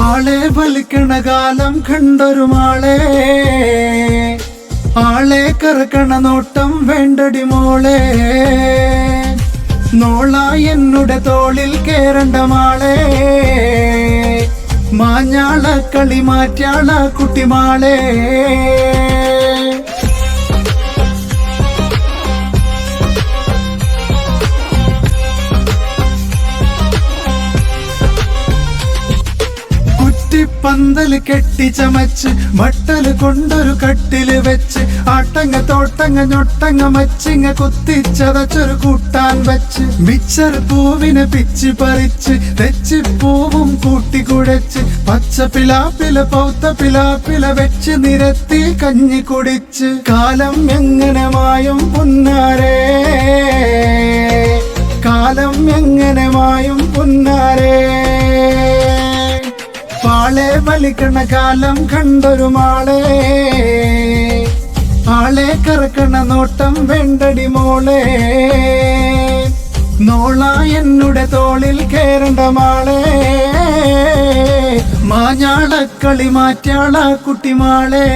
പാളെ വലിക്കണ കാലം കണ്ടൊരു മാളെ. ആളെ കറക്കണ നോട്ടം വേണ്ടടി മോളെ. നോള എന്നുടെ തോളിൽ കേറണ്ട മാളെ. മാഞ്ഞാള കളി മാറ്റാള കുട്ടിമാളെ കുറ്റിപ്പന്തൽ കെട്ടി ചമച്ച് മട്ടൽ കൊണ്ടൊരു കട്ടിൽ വെച്ച് ആട്ടങ്ങ തോട്ടങ്ങ ഞൊട്ടങ്ങ മച്ചിങ്ങ കുത്തിച്ചതച്ചൊരു കൂട്ടാൻ വെച്ച്. മിച്ചർ പൂവിനെ പിച്ച് പറിച്ച് തെച്ചി പൂവും കൂട്ടി കുഴച്ച് പച്ച പിലാപ്പില പൗത്ത പിലാപ്പില വെച്ച് നിരത്തി കഞ്ഞി കുടിച്ച്. കാലം എങ്ങനെ മായും പുന്നാരേ? കാലം എങ്ങനെ മായും പുന്നാരേ? പാളെ വലിക്കണ കാലം കണ്ടൊരു മാളെ. ആളെ കറക്കണ നോട്ടം വെണ്ടടി മോളെ. നോള എന്നുടെ തോളിൽ കേറണ്ട മാളെ. മാഞ്ഞാളക്കളി മാറ്റാള കുട്ടിമാളെ